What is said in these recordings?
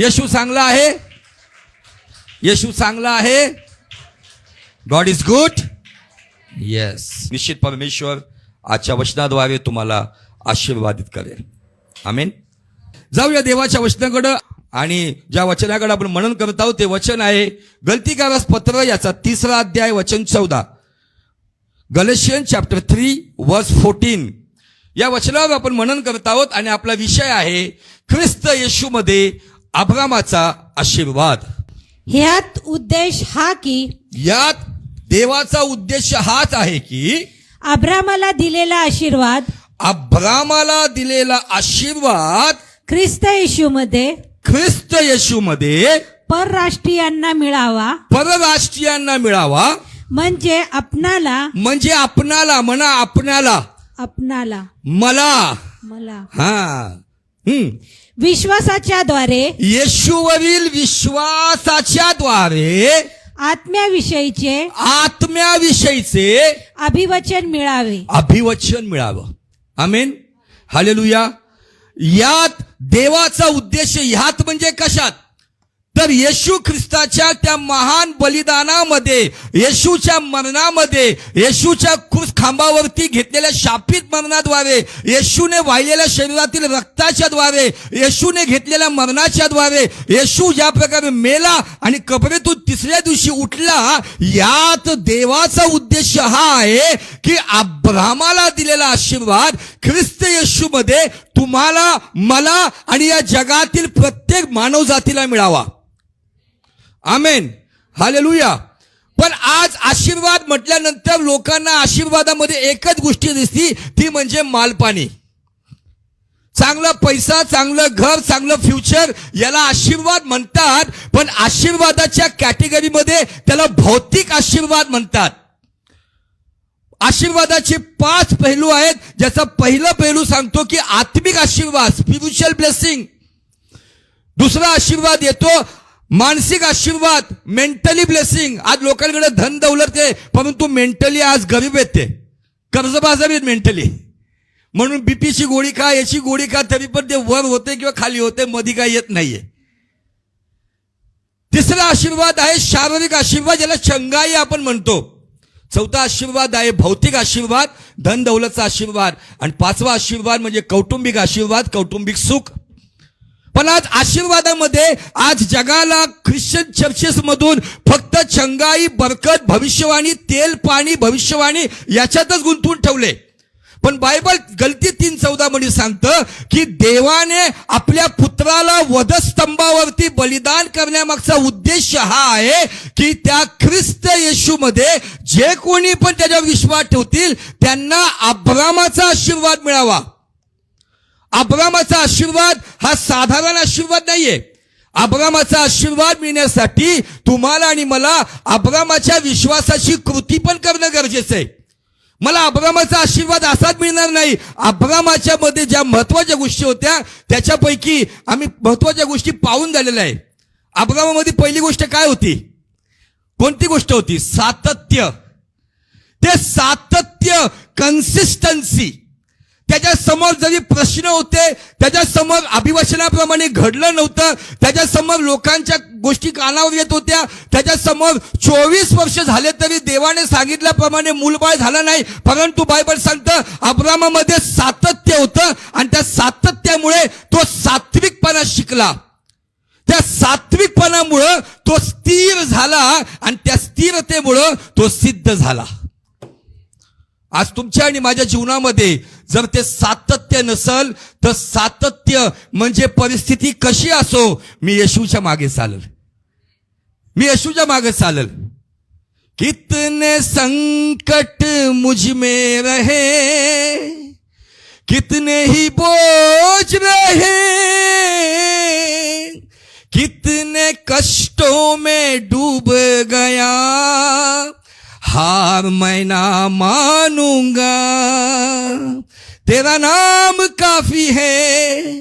येशू चांगला आहे? येशू चांगला आहे? गॉड इज गुड येस निश्चित परमेश्वर आजच्या वचनाद्वारे तुम्हाला आशीर्वादित करेल. आमेन जाऊया देवाच्या वचनाकडं आणि ज्या वचनाकडे आपण मनन करत आहोत ते वचन आहे गलतीकारास पत्र याचा तिसरा अध्याय वचन चौदा. Galatians chapter three verse fourteen या वचनावर आपण मनन करत आहोत आणि आपला विषय आहे ख्रिस्त येशूमध्ये अब्रामाचा आशीर्वाद. ह्यात उद्देश हा की यात देवाचा उद्देश हाच आहे की अब्रामाला दिलेला आशीर्वाद अब्रामाला दिलेला आशीर्वाद ख्रिस्त येशूमध्ये ख्रिस्त येशूमध्ये परराष्ट्रीयांना मिळावा. परराष्ट्रीयांना मिळावा. म्हणजे आपणाला. म्हणजे आपणाला म्हणा आपणाला. आपणाला. मला. मला. हा. हम्म. विश्वासाच्या द्वारे येशूवरील विश्वासाच्या द्वारे आत्म्याविषयीचे आत्म्याविषयीचे अभिवचन मिळावे. अभिवचन मिळावं. आमेन. हालेलुया. यात देवाचा उद्देश ह्यात म्हणजे कशात? तर येशू ख्रिस्ताच्या त्या महान बलिदानामध्ये येशूच्या मरणामध्ये येशूच्या क्रूस खांबावरती घेतलेल्या शापित मरणाद्वारे येशूने वाहिलेल्या शरीरातील रक्ताच्या द्वारे येशूने घेतलेल्या मरणाच्या द्वारे येशू ज्या प्रकारे मेला आणि कबरेतून तिसऱ्या दिवशी उठला यात देवाचा उद्देश हा आहे की अब्रामाला दिलेला आशीर्वाद ख्रिस्त येशूमध्ये तुम्हाला मला आणि या जगातील प्रत्येक मानवजातीला मिळावा. आमेन. हालेलुया. पण आज आशीर्वाद म्हटल्यानंतर लोकांना आशीर्वादामध्ये एकच गोष्टी दिसती ती म्हणजे मालपाणी. चांगला पैसा चांगलं घर चांगलं फ्युचर याला आशीर्वाद म्हणतात पण आशीर्वादाच्या कॅटेगरीमध्ये त्याला भौतिक आशीर्वाद म्हणतात. आशीर्वादाचे पाच पैलू आहेत ज्याचा पहिला पैलू सांगतो की आत्मिक आशीर्वाद स्पिरिच्युअल ब्लेसिंग दुसरा आशीर्वाद येतो मानसिक आशीर्वाद मेंटली ब्लेसिंग आज लोकांकडे धन दौलत आहे परंतु मेंटली आज गरीब येते कर्जबाजारी आहेत मेंटली म्हणून बीपीची गोळी खा याची गोळी खा तरी पण ते वर होते किंवा खाली होते मधी काय येत नाहीये. तिसरा आशीर्वाद आहे शारीरिक आशीर्वाद ज्याला चंगाई आपण म्हणतो. चौथा आशीर्वाद आहे भौतिक आशीर्वाद धन दौलतचा आशीर्वाद. आणि पाचवा आशीर्वाद म्हणजे कौटुंबिक आशीर्वाद कौटुंबिक सुख. पण आज आशीर्वादामध्ये आज जगाला ख्रिश्चन चर्चेस मधून फक्त चंगाई बरकत भविष्यवाणी तेल पाणी भविष्यवाणी याच्यातच गुंतवून ठेवले. पण बायबल गलती तीन चौदा मध्ये सांगतं की देवाने आपल्या पुत्राला वधस्तंभावरती बलिदान करण्यामागचा उद्देश हा आहे की त्या ख्रिस्त येशूमध्ये जे कोणी पण त्याच्यावर विश्वास ठेवतील त्यांना अब्रामाचा आशीर्वाद मिळावा. अब्रामाचा आशीर्वाद हा साधारण आशीर्वाद नाहीये. अब्रामाचा आशीर्वाद मिळण्यासाठी तुम्हाला आणि मला अब्रामाच्या विश्वासाची कृती पण करणं गरजेचं आहे. मला अब्रामाचा आशीर्वाद असाच मिळणार नाही. अब्रामाच्या मध्ये ज्या महत्त्वाच्या गोष्टी होत्या त्याच्यापैकी आम्ही महत्त्वाच्या गोष्टी पाहून झालेल्या आहे. अब्रामामध्ये पहिली गोष्ट काय होती? कोणती गोष्ट होती? सातत्य. ते सातत्य कन्सिस्टन्सी त्याच्यासमोर जरी प्रश्न होते त्याच्यासमोर अभिवचनाप्रमाणे घडलं नव्हतं त्याच्यासमोर लोकांच्या गोष्टी कानावर येत होत्या त्याच्यासमोर चोवीस वर्ष झाले तरी देवाने सांगितल्याप्रमाणे मूलबाळ झालं नाही. परंतु बायबल सांगतं अब्रामामध्ये सातत्य होतं आणि त्या सातत्यामुळे तो सात्विकपणा शिकला. त्या सात्विकपणामुळं तो स्थिर झाला आणि त्या स्थिरतेमुळं तो सिद्ध झाला. आज तुमच्या आणि माझ्या जीवनामध्ये जर ते सातत्य नसल तर सातत्य म्हणजे परिस्थिती कशी असो मी येशूच्या मागे चालल. मी येशूच्या मागे चालल. कितने संकट मुझ में रहे कितने ही बोझ रहे कितने कष्टों में डूब गया। हार मैं ना मानूँगा। तेरा नाम काफ़ी है,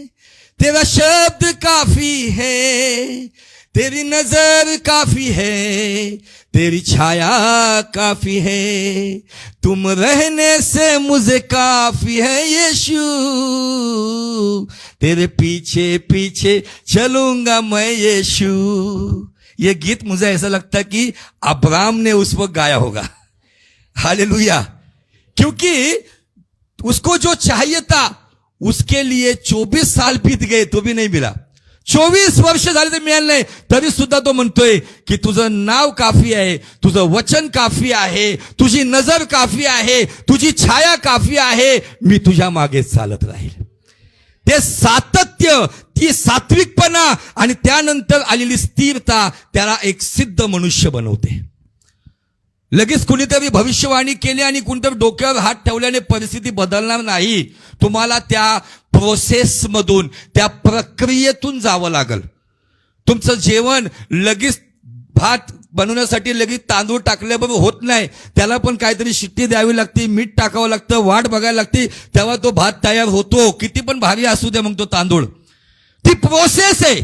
तेरा शब्द काफ़ी है, तेरी नज़र काफ़ी है, तेरी छाया काफ़ी है। तुम रहने से मुझे काफ़ी है यीशु, तेरे पीछे पीछे चलूँगा मैं यीशु। ये गीत मुझे ऐसा लगता है कि अब्राम ने उस वक्त गाया होगा। हाले क्योंकि उसको जो चाहिए था उसके लिए 24 साल बीत गए तो भी नाही मिला। चोवीस वर्ष झाले ते मिळालं नाही तरी सुद्धा तो म्हणतोय की तुझं नाव काफी आहे तुझं वचन काफी आहे तुझी नजर काफी आहे तुझी छाया काफी आहे मी तुझ्या मागे चालत राहील। ते सातत्य ती सात्विकपणा आणि त्यानंतर आलेली स्थिरता त्याला एक सिद्ध मनुष्य बनवते. लगेच कुणीतरी भविष्यवाणी केली आणि कोणतरी डोक्यावर हात ठेवल्याने परिस्थिती बदलणार नाही. तुम्हाला त्या प्रोसेसमधून त्या प्रक्रियेतून जावं लागल. तुमचं जेवण लगेच भात बनवण्यासाठी लगेच तांदूळ टाकल्याबरोबर होत नाही. त्याला पण काहीतरी शिट्टी द्यावी लागते मीठ टाकावं लागतं वाट बघायला लागते. तेव्हा तो भात तयार होतो. किती पण भारी असू दे मग तो तांदूळ. ती प्रोसेस आहे.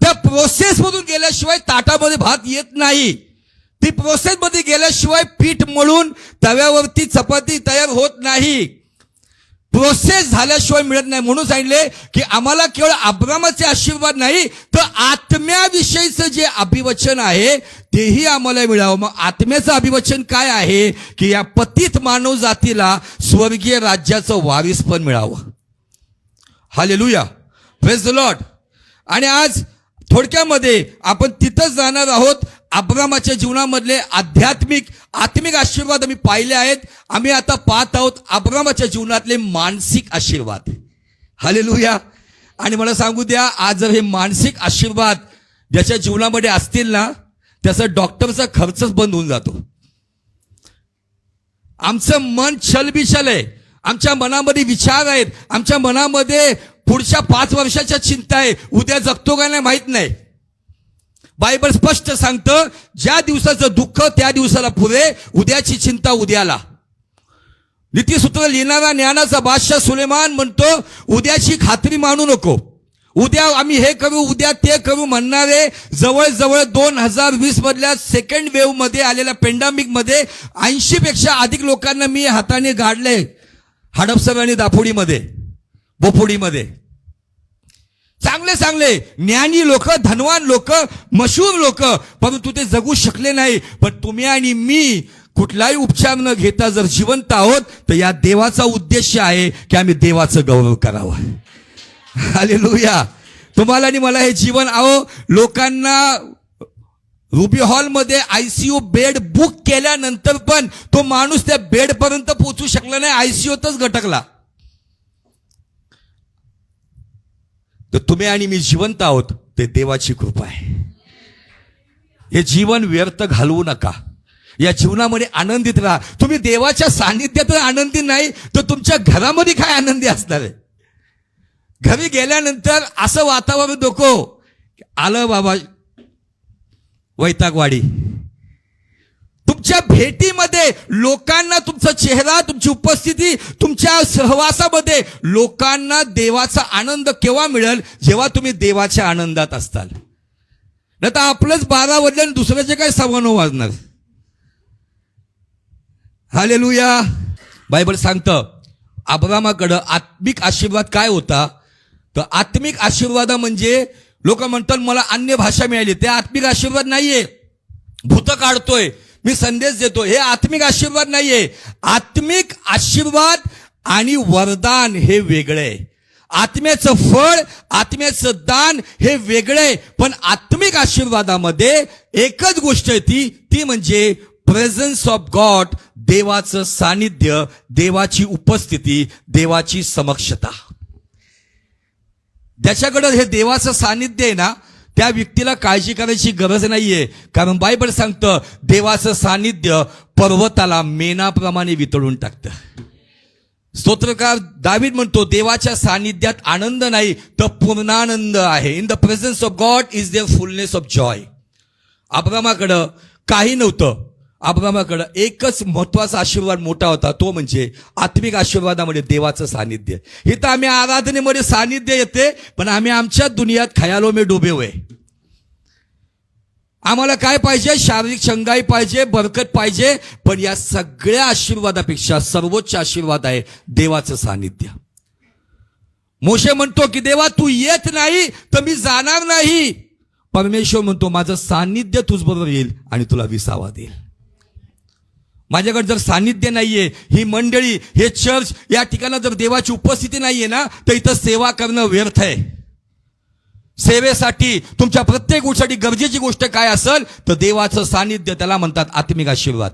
त्या प्रोसेसमधून गेल्याशिवाय ताटामध्ये भात येत नाही. ती प्रोसेस मध्ये गेल्याशिवाय पीठ मळून तव्यावरती चपाती तयार होत नाही. प्रोसेस झाल्याशिवाय मिळत नाही. म्हणून सांगितले की आम्हाला केवळ अब्रामाचे आशीर्वाद नाही तर आत्म्याविषयीचं जे अभिवचन आहे तेही आम्हाला मिळावं. मग आत्म्याचं अभिवचन काय आहे? की या पतित मानव जातीला स्वर्गीय राज्याचं वारीस पण मिळावं. हालेलुया प्रेस द लॉर्ड आणि आज थोडक्यामध्ये आपण तिथंच जाणार आहोत. अब्रामाच्या जीवनामधले आध्यात्मिक आत्मिक आशीर्वाद आम्ही पाहिले आहेत. आम्ही आता पाहत आहोत अब्रामाच्या जीवनातले मानसिक आशीर्वाद. हालेलुया आणि मला सांगू द्या आज जर हे मानसिक आशीर्वाद ज्याच्या जीवनामध्ये असतील ना त्याचा डॉक्टरचा खर्चच बंद होऊन जातो. आमचं मन छलबिछल आहे. आमच्या मनामध्ये विचार आहेत. आमच्या मनामध्ये पुढच्या पाच वर्षाच्या चिंता आहे. उद्या जगतो का नाही माहीत नाही. बायबल स्पष्ट सांगतं ज्या दिवसाचं दुःख त्या दिवसाला पुरे उद्याची चिंता उद्याला. नीतीसूत्र लिहिणारा ज्ञानाचा बादशाह सुलेमान म्हणतो उद्याची खात्री मानू नको. उद्या आम्ही हे करू उद्या ते करू म्हणणारे जवळजवळ दोन हजार वीस मधल्या सेकंड वेव्हमध्ये आलेल्या पेंडामिकमध्ये ऐंशी पेक्षा अधिक लोकांना मी हाताने गाडले. हडपसर आणि दापोडीमध्ये बोफोडीमध्ये चांगले चांगले ज्ञानी लोक धनवान लोक मशहूर लोक. परंतु ते जगू शकले नाही. पण तुम्ही आणि मी कुठलाही उपचार न घेता जर जिवंत आहोत तर या देवाचा उद्देश आहे की आम्ही देवाचं गौरव करावं. हालेलुया तुम्हाला आणि मला हे जीवन आहो. लोकांना रुबी हॉलमध्ये आयसीयू बेड बुक केल्यानंतर पण तो माणूस त्या बेडपर्यंत पोहोचू शकला नाही. आयसीयूतच गटकला. तर तुम्ही आणि मी जिवंत आहोत ते देवाची कृपा आहे. हे जीवन व्यर्थ घालवू नका. या जीवनामध्ये आनंदित राहा. तुम्ही देवाच्या सानिध्यात आनंदी नाही तर तुमच्या घरामध्ये काय आनंदी असणार आहे? घरी गेल्यानंतर असं वातावरण नको. आलं बाबा वैतागवाडी. तुमच्या भेटीमध्ये लोकांना तुमचा चेहरा तुमची उपस्थिती तुमच्या सहवासामध्ये लोकांना देवाचा आनंद केव्हा मिळेल? जेव्हा तुम्ही देवाच्या आनंदात असताल. नाही तर आपलंच बारा वाजले आणि दुसऱ्याचे काय सव्वा वाजणार? हालेलुया. बायबल सांगतं आब्रामाकडं आत्मिक आशीर्वाद काय होता? तर आत्मिक आशीर्वाद म्हणजे लोक म्हणतात मला अन्य भाषा मिळाली. ते आत्मिक आशीर्वाद नाहीये. भूत काढतोय. मी संदेश देतो हे आत्मिक आशीर्वाद नाहीये. आत्मिक आशीर्वाद आणि वरदान हे वेगळे आत्म्याचं फळ आत्म्याचं दान हे वेगळे पण आत्मिक आशीर्वादामध्ये एकच गोष्ट आहे ती ती म्हणजे प्रेझन्स ऑफ गॉड देवाचं सानिध्य देवाची उपस्थिती देवाची समक्षता. ज्याच्याकडं हे देवाचं सानिध्य आहे ना त्या व्यक्तीला काळजी करायची गरज नाहीये. कारण बायबल सांगतं देवाचं सानिध्य पर्वताला मेनाप्रमाणे वितळून टाकतं. स्तोत्रकार दावीद म्हणतो देवाच्या सानिध्यात आनंद नाही तर पूर्णानंद आहे. In the presence of God is there fullness of joy अब्रामाकडं काही नव्हतं. अब्रामाकडं एकच महत्त्वाचा आशीर्वाद मोठा होता तो म्हणजे आत्मिक आशीर्वादामध्ये देवाचं सानिध्य. इथं आम्ही आराधनेमध्ये सानिध्य येते पण आम्ही आमच्या दुनियात खयालो मी डोबे होय. आम्हाला काय पाहिजे? शारीरिक शंगाई पाहिजे बरकत पाहिजे पण या सगळ्या आशीर्वादापेक्षा सर्वोच्च आशीर्वाद आहे देवाचं सानिध्य. मोशे म्हणतो की देवा तू येत नाही तर मी जाणार नाही. परमेश्वर म्हणतो माझं सानिध्य तुझबरोबर येईल आणि तुला विसावा देईल. माझ्याकडे जर सानिध्य नाहीये ही मंडळी हे चर्च या ठिकाणी जर देवाची उपस्थिती नाहीये ना तर इथं सेवा करणं व्यर्थ आहे. सेवेसाठी तुमच्या प्रत्येक गोष्टीसाठी गरजेची गोष्ट काय असेल तर देवाचं सानिध्य त्याला म्हणतात आत्मिक आशीर्वाद.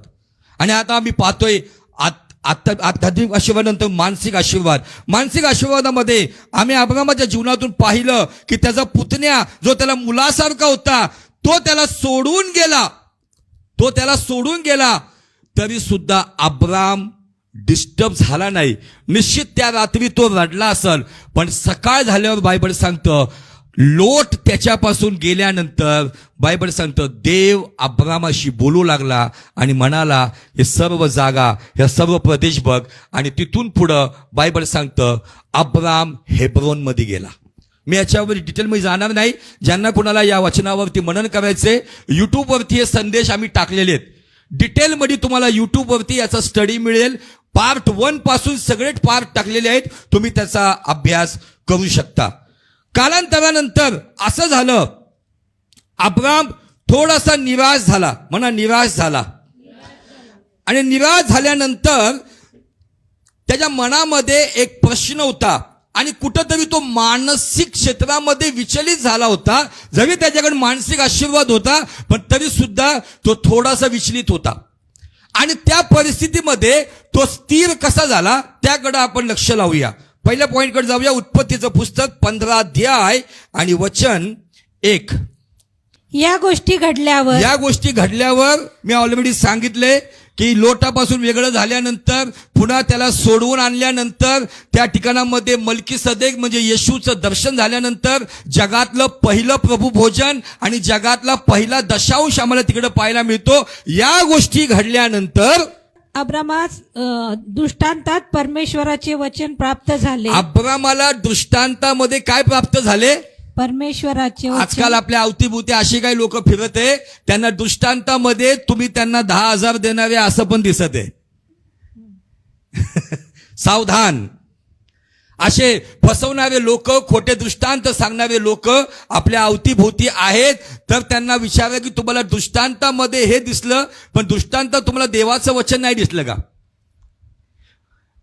आणि आता आम्ही पाहतोय आत- आत- आध्यात्मिक आशीर्वादानंतर मानसिक आशीर्वाद. मानसिक आशीर्वादामध्ये आम्ही अब्रामाच्या जीवनातून पाहिलं की त्याचा पुतण्या जो त्याला मुलासारखा होता तो त्याला सोडून गेला. तो त्याला सोडून गेला. तरी सुद्धा अब्राम डिस्टर्ब झाला नाही. निश्चित त्या रात्री तो रडला असल. पण सकाळ झाल्यावर बायबल सांगतं लोट त्याच्यापासून गेल्यानंतर बायबल सांगतं देव अब्रामाशी बोलू लागला आणि म्हणाला हे सर्व जागा ह्या सर्व प्रदेश बघ. आणि तिथून पुढं बायबल सांगतं अब्राम हेब्रोनमध्ये गेला. मी याच्यावर डिटेलमध्ये जाणार नाही. ज्यांना कुणाला या वचनावरती मनन करायचे युट्यूबवरती हे संदेश आम्ही टाकलेले आहेत. डिटेलमध्ये तुम्हाला युट्यूबवरती याचा स्टडी मिळेल. पार्ट वनपासून सगळेच पार्ट टाकलेले आहेत. तुम्ही त्याचा अभ्यास करू शकता. कालांतरानंतर असं झालं. अब्राम थोडासा निराश झाला. म्हणा निराश झाला. आणि निराश झाल्यानंतर त्याच्या मनामध्ये एक प्रश्न होता. आणि कुठंतरी तो मानसिक क्षेत्रामध्ये विचलित झाला होता. जरी त्याच्याकडे मानसिक आशीर्वाद होता पण तरी सुद्धा तो थोडासा विचलित होता. आणि त्या परिस्थितीमध्ये तो स्थिर कसा झाला त्याकडे आपण लक्ष लावूया. पहिल्या पॉईंटकडे जाऊया उत्पत्तीचं पुस्तक पंधरा अध्याय आणि वचन एक. या गोष्टी घडल्यावर या गोष्टी घडल्यावर मी ऑलरेडी सांगितले की लोटापासून वेगळं झाल्यानंतर पुन्हा त्याला सोडवून आणल्यानंतर त्या ठिकाणामध्ये मलकी सदेक म्हणजे येशूचं दर्शन झाल्यानंतर जगातलं पहिलं प्रभू भोजन आणि जगातला पहिला दशांश आम्हाला तिकडे पाहायला मिळतो. या गोष्टी घडल्यानंतर अब्रामास दृष्टांतात परमेश्वराचे वचन प्राप्त झाले. अब्रामाला दृष्टांतामध्ये काय प्राप्त झाले? परमेश्वराचे आजकाल आपल्या अवतीभोवती अशी काही लोक फिरत आहे त्यांना दृष्टांतामध्ये तुम्ही त्यांना दहा हजार देणारे असं पण दिसत आहे. सावधान. असे फसवणारे लोक खोटे दृष्टांत सांगणारे लोक आपल्या अवतीभोवती आहेत. तर त्यांना विचारा की तुम्हाला दृष्टांतामध्ये हे दिसलं पण दृष्टांत तुम्हाला देवाचं वचन नाही दिसलं का?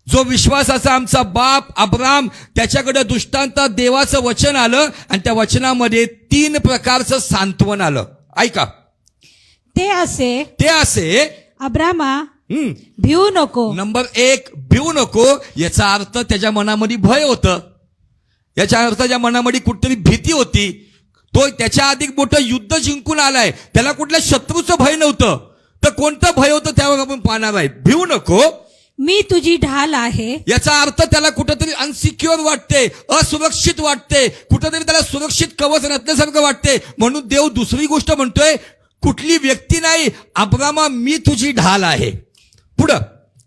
जो विश्वासाचा आमचा बाप अब्राम त्याच्याकडे दृष्टांतात देवाचं वचन आलं आणि त्या वचनामध्ये तीन प्रकारचं सांत्वन आलं. ऐका. ते असे ते असे अब्रामा भिवू नको. नंबर एक भिवू नको याचा अर्थ त्याच्या मनामध्ये भय होतं. याच्या अर्थ त्याच्या मनामध्ये कुठतरी भीती होती. तो त्याच्या अधिक मोठं युद्ध जिंकून आलाय. त्याला कुठल्या शत्रूचं भय नव्हतं. तर कोणतं भय होतं त्यावर आपण पाहणार आहे. भिवू नको मी तुझी ढाल आहे. याचा अर्थ त्याला कुठंतरी अनसिक्युअर वाटते असुरक्षित वाटते कुठंतरी त्याला सुरक्षित कवच नसल्यासारखं वाटते. म्हणून देव दुसरी गोष्ट म्हणतोय कुठली व्यक्ती नाही अब्रामा मी तुझी ढाल आहे. पुढं.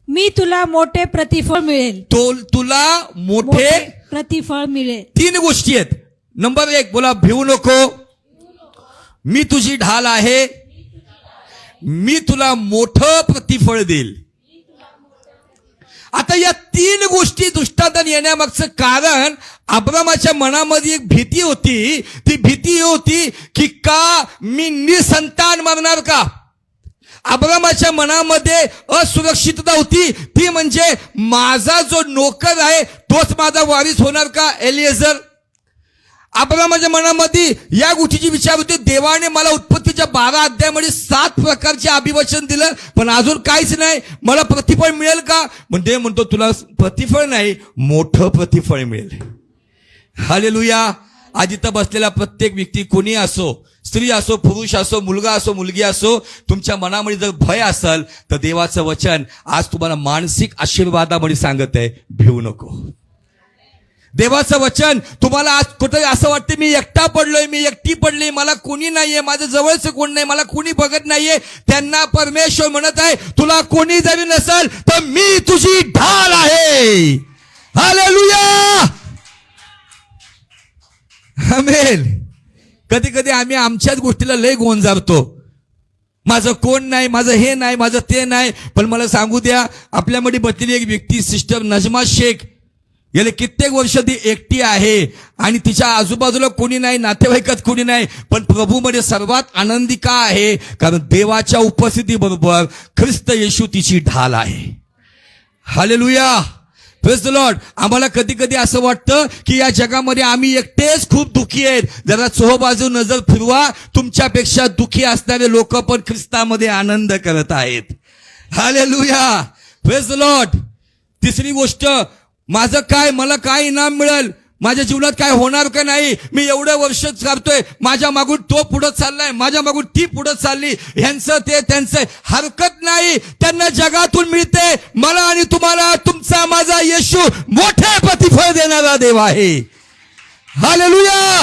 मी तुला मोठे प्रतिफळ मिळेल. तो तुला मोठे मोठे प्रतिफळ मिळेल. तीन गोष्टी आहेत. नंबर एक बोला भिवू नको. मी तुझी ढाल आहे. मी तुला मोठं प्रतिफळ देईल. आता या तीन गोष्टी दृष्टांतात येण्यामागचं कारण अब्रामाच्या मनामध्ये एक भीती होती. ती भीती होती की का मी निसंतान मरणार का? अब्रामाच्या मनामध्ये असुरक्षितता होती. ती म्हणजे माझा जो नोकर आहे तोच माझा वारीस होणार का एलिएझर? अब्रामाच्या मनामध्ये या गोष्टीची विचार होते. देवाने मला उत्पत्तीच्या बारा अध्यायामध्ये सात प्रकारचे अभिवचन दिलं पण अजून काहीच नाही. मला प्रतिफळ मिळेल का? म्हणजे म्हणतो तुला प्रतिफळ नाही मोठं प्रतिफळ मिळेल. हालेलुया. आज इथं बसलेला प्रत्येक व्यक्ती कोणी असो स्त्री असो पुरुष असो मुलगा असो मुलगी असो तुमच्या मनामध्ये जर भय असेल तर देवाचं वचन आज तुम्हाला मानसिक आशीर्वादामध्ये सांगत आहे भिवू नको. देवाचं वचन. तुम्हाला आज कुठं असं वाटतं मी एकटा पडलोय मी एकटी पडली मला कोणी नाहीये माझं जवळचं कोण नाही मला कोणी बघत नाहीये. त्यांना परमेश्वर म्हणत आहे तुला कोणी जरी नसेल तर मी तुझी ढाल आहे. हालेलुया! आमेन. कधी कधी आम्ही आमच्याच गोष्टीला लय गोंजारतो माझं कोण नाही माझं हे नाही माझं ते नाही पण मला सांगू द्या आपल्यामध्ये बसलेली एक व्यक्ती सिस्टर नजमा शेख गेले कित्येक वर्ष ती एकटी आहे आणि तिच्या आजूबाजूला कोणी नाही नातेवाईकात कोणी नाही पण प्रभूमध्ये सर्वात आनंदी का आहे? कारण देवाच्या उपस्थितीबरोबर ख्रिस्त येशू तिची ढाल आहे. हालेलुया. प्रेस द लॉर्ड आम्हाला कधी कधी असं वाटतं की या जगामध्ये आम्ही एकटेच खूप दुखी आहेत. जरा चोहबाजू नजर फिरवा. तुमच्यापेक्षा दुखी असणारे लोक पण ख्रिस्तामध्ये आनंद करत आहेत. हालेलुया. प्रेस द लॉर्ड तिसरी गोष्ट माझं काय मला काय इनाम मिळेल? माझ्या जीवनात काय होणार का नाही? मी एवढं वर्ष करतोय माझ्या मागून तो पुढं चाललाय. माझ्या मागून ती पुढं चालली. ह्यांचं ते त्यांचं हरकत नाही. त्यांना जगातून मिळते. मला आणि तुम्हाला तुमचा माझा येशू मोठे प्रतिफळ देणारा देव आहे. हालेलुया!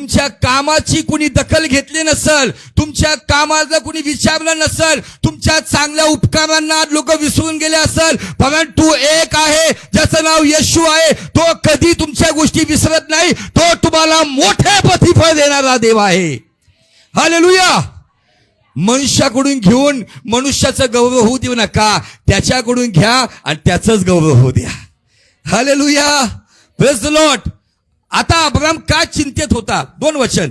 तुमच्या कामाची कुणी दखल घेतली नसल तुमच्या कामाचा कुणी विचारलं नसल तुमच्या चांगल्या उपकारांना लोक विसरून गेले असल तू एक आहे ज्याचं नाव येशू आहे तो कधी तुमच्या गोष्टी विसरत नाही तो तुम्हाला मोठे प्रतिफळ देणारा देव आहे. हालेलुया! मनुष्याकडून घेऊन मनुष्याचं गौरव होऊ देऊ नका त्याच्याकडून घ्या आणि त्याचंच गौरव होऊ द्या. हालेलुया! प्रेस द लॉर्ड आता अब्राम का चिंतेत होता? दोन वचन.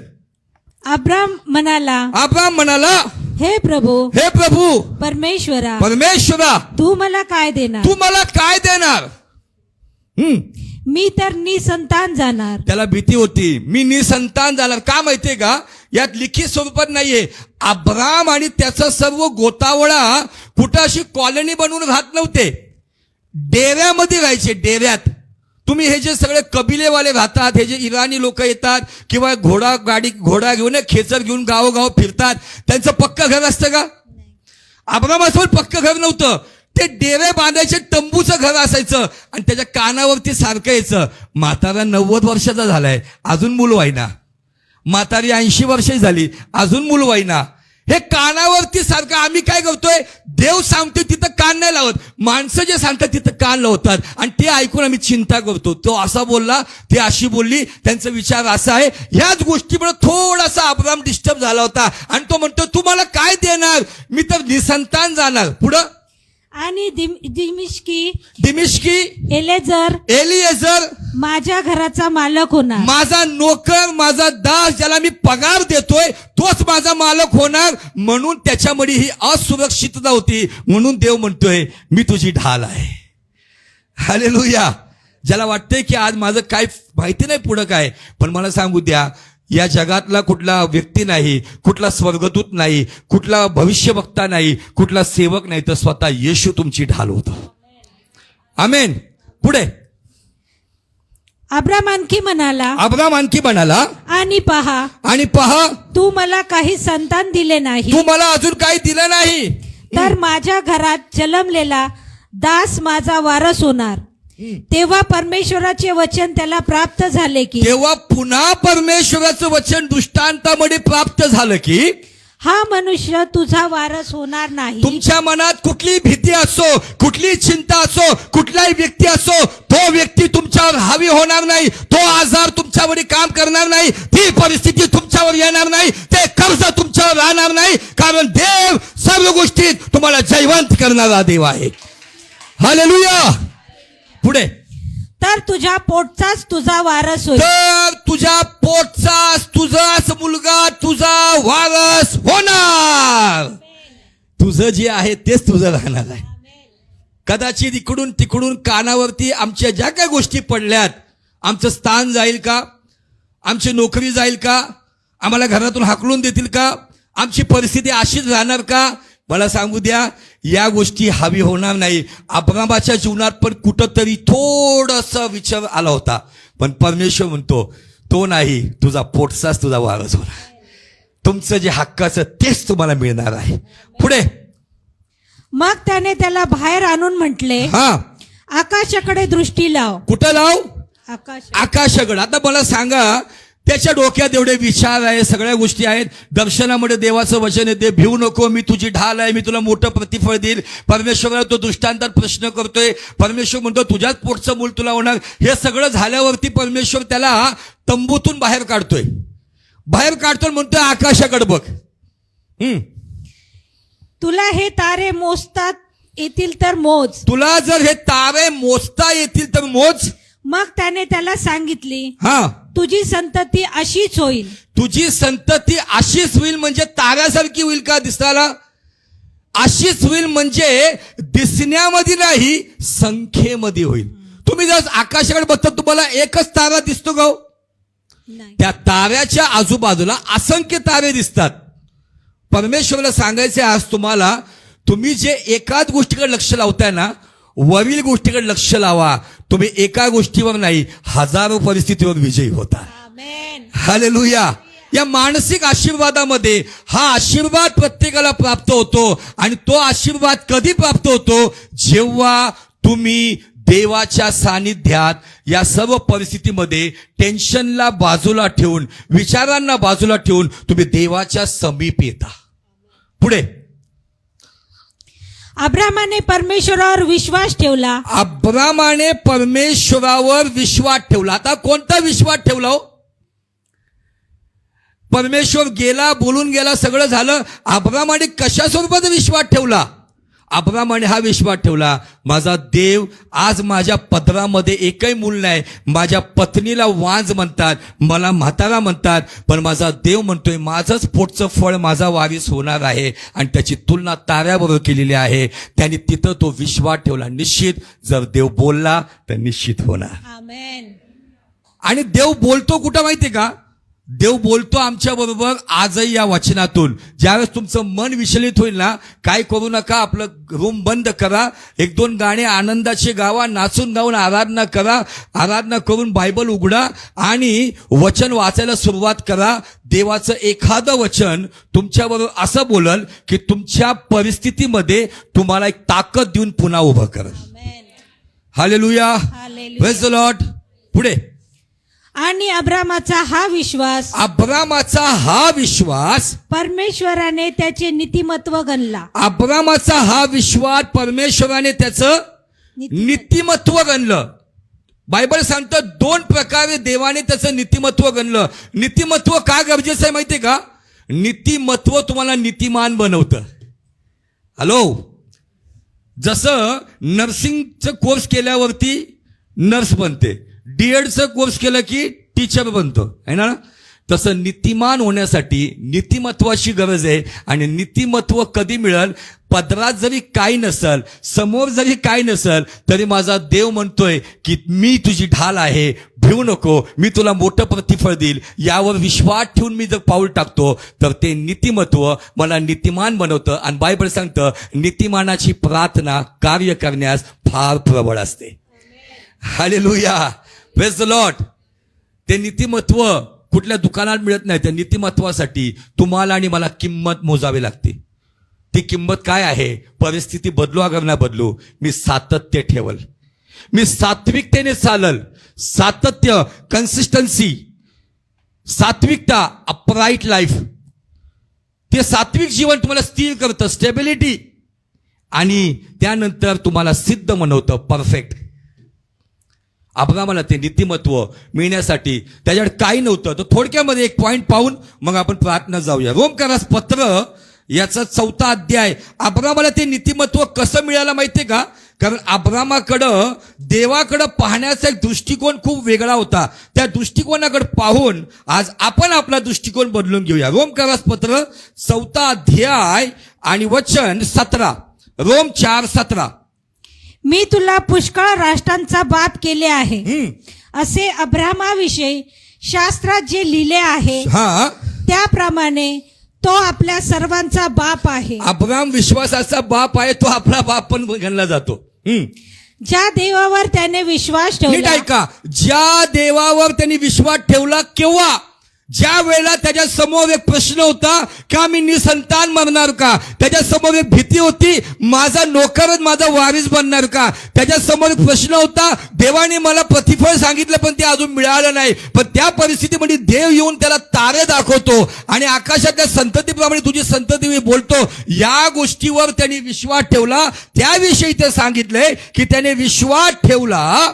अब्राम म्हणाला अब्राम म्हणाला हे प्रभू हे प्रभू परमेश्वरा परमेश्वरा तू मला काय देणार? तू मला काय देणार? हम्म. मी तर निसंतान जाणार. त्याला भीती होती. मी निसंतान जाणार. का माहितीये का? यात लिखित स्वरूपात नाहीये. अब्राम आणि त्याचा सर्व गोतावळा कुठं अशी कॉलनी बनवून राहत नव्हते. डेऱ्यामध्ये राहायचे डेऱ्यात. तुम्ही हे जे सगळे कबिलेवाले राहतात हे जे इराणी लोक येतात किंवा घोडा गाडी घोडा घेऊन खेचर घेऊन गावोगाव फिरतात त्यांचं पक्क घर असतं का? आब्रामासमोर पक्क घर नव्हतं. ते डेरे बांधायचे तंबूचं घर असायचं आणि त्याच्या कानावरती सारखं यायचं. म्हातारा नव्वद वर्षाचा झालाय अजून मूल व्हायना म्हातारी ऐंशी वर्षे झाली अजून मूल व्हायना हे कानावरती सारखं आम्ही काय करतोय? देव सांगतोय तिथं कान नाही लावत. माणसं जे सांगतात तिथं कान लावतात. आणि ते ऐकून आम्ही चिंता करतो. तो असा बोलला ते अशी बोलली त्यांचा विचार असा आहे. ह्याच गोष्टीमुळे थोडासा अब्राम डिस्टर्ब झाला होता. आणि तो म्हणतो तुम्हाला काय देणार? मी तर निसंतान जाणार. पुढं? आणि दिम- दिमिश्की दिमिष्की एलेजर एलिएझर माझ्या घराचा मालक होणार. माझा नोकर माझा दास ज्याला मी पगार देतोय तोच माझा मालक होणार. म्हणून त्याच्यामध्ये ही असुरक्षितता होती. म्हणून देव म्हणतोय मी तुझी ढाल आहे. हालेलुया ज्याला वाटतंय की आज माझं काय माहिती नाही पुढं काय पण मला सांगू द्या या जगातला कुठला व्यक्ती नाही कुठला स्वर्गदूत नाही कुठला भविष्यवक्ता नाही कुठला सेवक नाही तर स्वतः येशू तुमची ढाल होतो. आमेन. पुढे. अब्राम आणखी म्हणाला अब्राम आणखी म्हणाला आणि पहा आणि पहा तू मला काही संतान दिले नाही. तू मला अजून काही दिलं नाही. तर माझ्या घरात जन्मलेला दास माझा वारस होणार. तेव्हा परमेश्वराचे वचन त्याला प्राप्त झाले की तेव्हा पुन्हा परमेश्वराचं वचन दृष्टांतामध्ये प्राप्त झालं की हा मनुष्य तुझा वारस होणार नाही. तुमच्या मनात कुठली भीती असो कुठली चिंता असो कुठलाही व्यक्ती असो तो व्यक्ती तुमच्यावर हावी होणार नाही तो आजार तुमच्यावर काम करणार नाही ती परिस्थिती तुमच्यावर येणार नाही ते कर्ज तुमच्यावर राहणार नाही कारण देव सर्व गोष्टीत तुम्हाला जयवंत करणारा देव आहे. हालेलुया पुढे. तर तुझ्या पोटचाच तुझा वारस होईल. तर तुझ्या पोटचाच तुझाच मुलगा तुझा वारस होणार. तुझं जे आहे तेच तुझं राहणार आहे. कदाचित इकडून तिकडून कानावरती आमच्या ज्या काही गोष्टी पडल्यात आमचं स्थान जाईल का? आमची नोकरी जाईल का? आम्हाला घरातून हाकलून देतील का? आमची परिस्थिती अशीच राहणार का? मला सांगू द्या या गोष्टी हवी होणार नाही. अब्रामाच्या जीवनात पण कुठंतरी थोडंसं विचार आला होता. पण परमेश्वर म्हणतो तो नाही तुझा पोटचाच तुझा वारस होणार. तुमचं जे हक्काचं तेच तुम्हाला मिळणार आहे. पुढे. मग त्याने त्याला बाहेर आणून म्हटले हा. आकाशाकडे दृष्टी लाव. कुठं लाव? आकाश आकाशाकडे. आता मला सांगा त्याच्या डोक्यात एवढे विचार आहे सगळ्या गोष्टी आहेत. दर्शनामध्ये देवाचं वचन येते भिवू नको मी तुझी ढाल आहे मी तुला मोठं प्रतिफळ देईल. परमेश्वराला तो दृष्टांतात प्रश्न करतोय. परमेश्वर म्हणतो तुझ्याच पोटचं मूल तुला होणार. हे सगळं झाल्यावरती परमेश्वर त्याला तंबूतून बाहेर काढतोय. बाहेर काढतो म्हणतोय आकाशाकडे बघ. हम्म. तुला हे तारे मोजतात येतील तर मोज. तुला जर हे तारे मोजता येतील तर मोज. मग त्याने त्याला सांगितली हा. तुझी संतती अशीच होईल. तुझी संतती अशीच होईल म्हणजे ताऱ्यासारखी होईल का दिसायला? अशीच होईल म्हणजे दिसण्यामध्ये नाही संख्येमध्ये होईल. तुम्ही जर आकाशाकडे बघता तुम्हाला एकच तारा दिसतो का हो? त्या ताऱ्याच्या आजूबाजूला असंख्य तारे दिसतात. परमेश्वराला सांगायचे आज तुम्हाला तुम्ही जे एकाच गोष्टीकडे लक्ष लावताय ना वरील गोष्टीकडे लक्ष लावा. तुम्ही एका गोष्टीवर नाही हजारो परिस्थितीवर विजयी होता. हालेलुया या मानसिक आशीर्वादामध्ये हा आशीर्वाद प्रत्येकाला प्राप्त होतो आणि तो आशीर्वाद कधी प्राप्त होतो? जेव्हा तुम्ही देवाच्या सानिध्यात या सर्व परिस्थितीमध्ये टेन्शनला बाजूला ठेवून विचारांना बाजूला ठेवून तुम्ही देवाच्या समीप येता. पुढे. अब्रामाने परमेश्वरावर विश्वास ठेवला. अब्रामाने परमेश्वरावर विश्वास ठेवला. आता कोणता विश्वास ठेवला हो? परमेश्वर गेला बोलून गेला सगळं झालं. अब्रामाने कशा स्वरूपात विश्वास ठेवला? अब्रामाने हा विश्वास ठेवला माझा देव आज माझ्या पदरामध्ये एकही मूल नाही. माझ्या पत्नीला वांज म्हणतात मला म्हातारा म्हणतात पण माझा देव म्हणतोय माझंच पोटचं फळ माझा वारीस होणार आहे. आणि त्याची तुलना ताऱ्याबरोबर केलेली आहे. त्यांनी तिथं तो विश्वास ठेवला. निश्चित जर देव बोलला तर निश्चित होणार. आणि देव बोलतो कुठं माहितीये का? देव बोलतो आमच्या बरोबर आजही या वचनातून. ज्यावेळेस तुमचं मन विचलित होईल ना काय करू नका आपलं रूम बंद करा. एक दोन गाणे आनंदाचे गावा नाचून गाऊन आराधना करा. आराधना करून बायबल उघडा आणि वचन वाचायला सुरुवात करा. देवाचं एखादं वचन तुमच्याबरोबर असं बोलल की तुमच्या परिस्थितीमध्ये तुम्हाला एक ताकद देऊन पुन्हा उभं करल. हालेलुया लॉट पुढे. आणि अब्रामाचा हा विश्वास अब्रामाचा हा विश्वास परमेश्वराने त्याचे नीतिमत्व गणला. अब्रामाचा हा विश्वास परमेश्वराने त्याचं नीतिमत्व. गणलं. बायबल सांगतं दोन प्रकारे देवाने त्याचं नीतिमत्व गणलं. नीतिमत्व का गरजेचं आहे माहितीये का? नीतिमत्व तुम्हाला नीतिमान बनवतं. हॅलो? जसं नर्सिंगचं कोर्स केल्यावरती नर्स बनते. डीएडचं कोर्स केलं की टीचर बनतो. आहे ना? तसं नीतिमान होण्यासाठी नीतिमत्वाची गरज आहे आणि नीतिमत्व कधी मिळेल? पदरात जरी काही नसल समोर जरी काही नसल तरी माझा देव म्हणतोय की मी तुझी ढाल आहे भिवू नको मी तुला मोठं प्रतिफळ देईल. यावर विश्वास ठेवून मी जर पाऊल टाकतो तर ते नीतिमत्व मला नीतिमान बनवतं आणि बायबल सांगतं नीतिमानाची प्रार्थना कार्य करण्यास फार प्रबळ असते. हालेलुया वेज द लॉट ते नीतिमत्व कुठल्या दुकानात मिळत नाही त्या नीतिमत्वासाठी तुम्हाला आणि मला किंमत मोजावी लागते. ती किंमत काय आहे? परिस्थिती बदलू अगर ना बदलू मी सातत्य ठेवल. मी सात्विकतेने चालल. सातत्य कन्सिस्टन्सी सात्विकता अपराईट लाईफ ते सात्विक जीवन तुम्हाला स्थिर करतं स्टेबिलिटी आणि त्यानंतर तुम्हाला सिद्ध बनवतं परफेक्ट अब्रामाला ते नीतिमत्व मिळण्यासाठी त्याच्यात काही नव्हतं. तर थोडक्यामध्ये एक पॉईंट पाहून मग आपण प्रार्थना जाऊया. रोमकारास पत्र याचा चौथा अध्याय. अब्रामाला ते नीतिमत्व कसं मिळालं माहितीये का? कारण अब्रामाकडं देवाकडं पाहण्याचा एक दृष्टिकोन खूप वेगळा होता. त्या दृष्टिकोनाकडे पाहून आज आपण आपला दृष्टिकोन बदलून घेऊया. रोमकारास पत्र चौथा अध्याय आणि वचन सतरा. रोम चार सतरा. मी तुला पुष्कळ राष्ट्रांचा बाप केले आहे. असे अब्रामाविषयी शास्त्रात जे लिहिले आहे हा. त्याप्रमाणे तो आपल्या सर्वांचा बाप आहे. अब्राम विश्वासाचा बाप आहे तो आपला बाप पण गणला जातो. ज्या देवावर त्याने विश्वास ठेवला ऐका. ज्या देवावर त्यांनी विश्वास ठेवला केव्हा? ज्या वेळेला त्याच्यासमोर एक प्रश्न होता का मी निसंतान मरणार का? त्याच्यासमोर एक भीती होती माझा नोकरच माझा वारीस बनणार का? त्याच्यासमोर एक प्रश्न होता देवाने मला प्रतिफळ सांगितलं पण ते अजून मिळालं नाही. पण त्या परिस्थितीमध्ये देव येऊन त्याला तारे दाखवतो आणि आकाशातल्या संततीप्रमाणे तुझी संतती मी बोलतो. या गोष्टीवर त्यांनी विश्वास ठेवला. त्याविषयी ते सांगितलंय की त्याने विश्वास ठेवला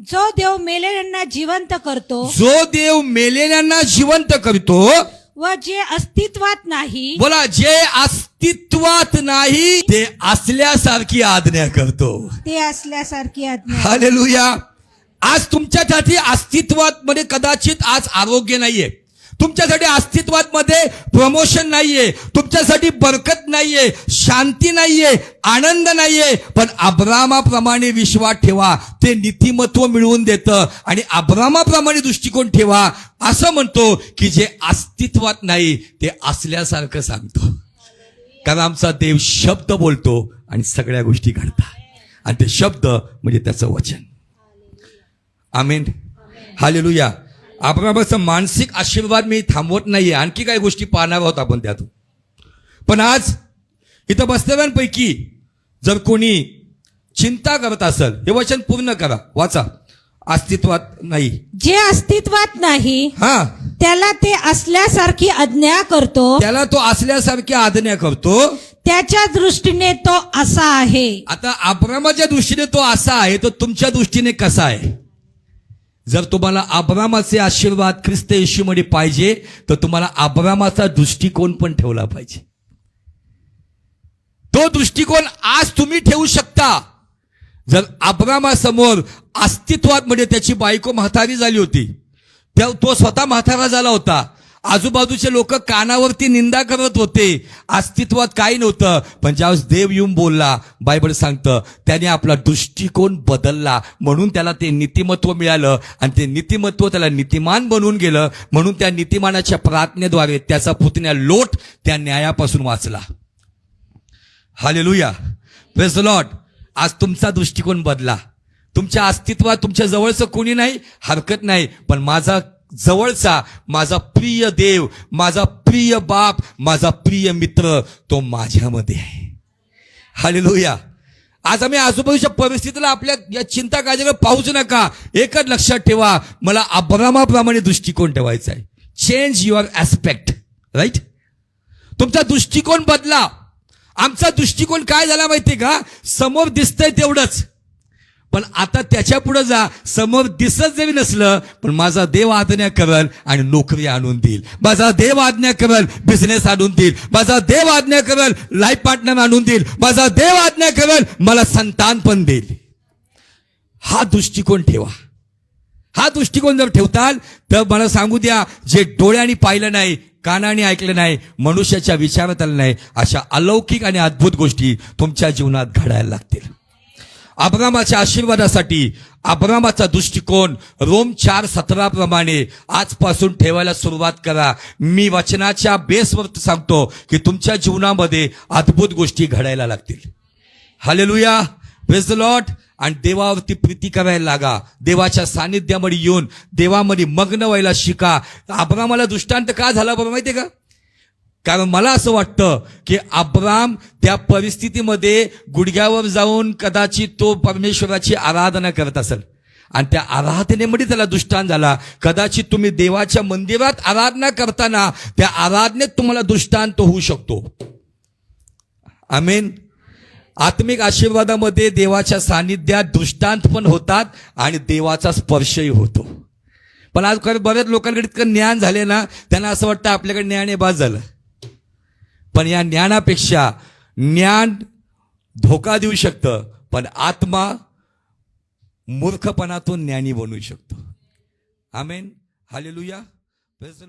जो देव मेलेल्यांना जिवंत करतो जो देव मेलेल्यांना जिवंत करतो व जे अस्तित्वात नाही बोला जे अस्तित्वात नाही ते असल्यासारखी आज्ञा करतो. ते असल्यासारखी आज्ञा. हालेलुया. आज तुमच्यासाठी अस्तित्वात मध्ये कदाचित आज आरोग्य नाहीये. तुमच्यासाठी अस्तित्वात मध्ये प्रमोशन नाहीये. तुमच्यासाठी बरकत नाहीये शांती नाहीये आनंद नाहीये. पण अब्रामाप्रमाणे विश्वास ठेवा. ते नीतिमत्व मिळवून देतं आणि अब्रामाप्रमाणे दृष्टिकोन ठेवा. असं म्हणतो की जे अस्तित्वात नाही ते असल्यासारखं सांगतो. कारण आमचा देव शब्द बोलतो आणि सगळ्या गोष्टी घडतात. आणि ते शब्द म्हणजे त्याचं वचन. आमेन. हालेलुया. अब्रामाचा मानसिक आशीर्वाद मी थांबवत नाहीये. आणखी काही गोष्टी पाहणार आहोत आपण त्यातून. पण आज इथं बसलेल्यांपैकी जर कोणी चिंता करत असेल हे वचन पूर्ण करा वाचा. अस्तित्वात नाही. जे अस्तित्वात नाही हा. त्याला ते असल्यासारखी आज्ञा करतो. त्याला तो असल्यासारखी आज्ञा करतो. त्याच्या दृष्टीने तो असा आहे. आता अब्रामाच्या दृष्टीने तो असा आहे तो तुमच्या दृष्टीने कसा आहे? जर तुम्हाला अब्रामाचे आशीर्वाद ख्रिस्त येशूमध्ये पाहिजे तर तुम्हाला अब्रामाचा दृष्टिकोन पण ठेवला पाहिजे. तो दृष्टिकोन आज तुम्ही ठेवू शकता. जर अब्रामासमोर अस्तित्वात म्हणजे त्याची बायको म्हातारी झाली होती त्या तो स्वतः म्हातारा झाला होता आजूबाजूचे लोक कानावरती निंदा करत होते. अस्तित्वात काही नव्हतं. पण ज्यावेळेस देव येऊन बोलला बायबल सांगतं त्याने आपला दृष्टिकोन बदलला. म्हणून त्याला ते नीतिमत्व मिळालं आणि ते नीतिमत्व त्याला नीतिमान बनवून गेलं. म्हणून त्या नीतिमानाच्या प्रार्थनेद्वारे त्याचा पुतण्या लोट त्या न्यायापासून वाचला. हालेलुया प्रेस लॉट आज तुमचा दृष्टिकोन बदला. तुमच्या अस्तित्वात तुमच्या जवळचं कोणी नाही हरकत नाही. पण माझा जवळचा माझा प्रिय देव माझा प्रिय बाप माझा प्रिय मित्र तो माझ्यामध्ये आहे. हालेलुया आज आम्ही आजूबाजूच्या परिस्थितीला आपल्या या चिंता काळजीकडे पाहूच नका. एकच लक्षात ठेवा मला अब्रामाप्रमाणे दृष्टिकोन ठेवायचा आहे. चेंज युअर ॲस्पेक्ट राईट तुमचा दृष्टिकोन बदला. आमचा दृष्टिकोन काय झाला माहितीये का? समोर दिसतंय तेवढंच. पण आता त्याच्या पुढे जा. समोर दिसत जरी नसलं पण माझा देव आज्ञा करल आणि नोकरी आणून देईल. माझा देव आज्ञा करल बिझनेस आणून देईल. माझा देव आज्ञा करल लाईफ पार्टनर आणून देईल. माझा देव आज्ञा करल मला संतान पण देईल. हा दृष्टिकोन ठेवा. हा दृष्टिकोन जर ठेवताल तर मला सांगू द्या जे डोळ्यांनी पाहिलं नाही कानाने ऐकलं नाही मनुष्याच्या विचारात आलं नाही अशा अलौकिक आणि अद्भुत गोष्टी तुमच्या जीवनात घडायला लागतील. अब्रामाच्या आशीर्वादासाठी अब्रामाचा दृष्टिकोन रोम चार सतरा प्रमाणे आजपासून ठेवायला सुरुवात करा. मी वचनाच्या बेसवर सांगतो की तुमच्या जीवनामध्ये अद्भुत गोष्टी घडायला लागतील. हालेलुया प्रेज द लॉट आणि देवावरती प्रीती करायला लागा. देवाच्या सानिध्यामध्ये येऊन देवामध्ये मग्न व्हायला शिका. अब्रामाला दृष्टांत का झाला बरं माहिती आहे का? कारण मला असं वाटतं की अब्राम त्या परिस्थितीमध्ये गुडघ्यावर जाऊन कदाचित तो परमेश्वराची आराधना करत असेल. आणि त्या आराधनेमध्ये त्याला दृष्टांत झाला. कदाचित तुम्ही देवाच्या मंदिरात आराधना करताना त्या आराधनेत तुम्हाला दुष्टांत होऊ शकतो. आमेन. आत्मिक आशीर्वादामध्ये देवाच्या सानिध्यात दृष्टांत पण होतात आणि देवाचा स्पर्शही होतो. पण आज खरं बऱ्याच लोकांकडे इतकं ज्ञान झाले ना त्यांना असं वाटतं आपल्याकडे ज्ञान हे बाद झालं. पण या ज्ञानापेक्षा ज्ञान धोका देऊ शकतं पण आत्मा मूर्खपणातून ज्ञानी बनवू शकतो. आमेन. हालेलुया. Praise the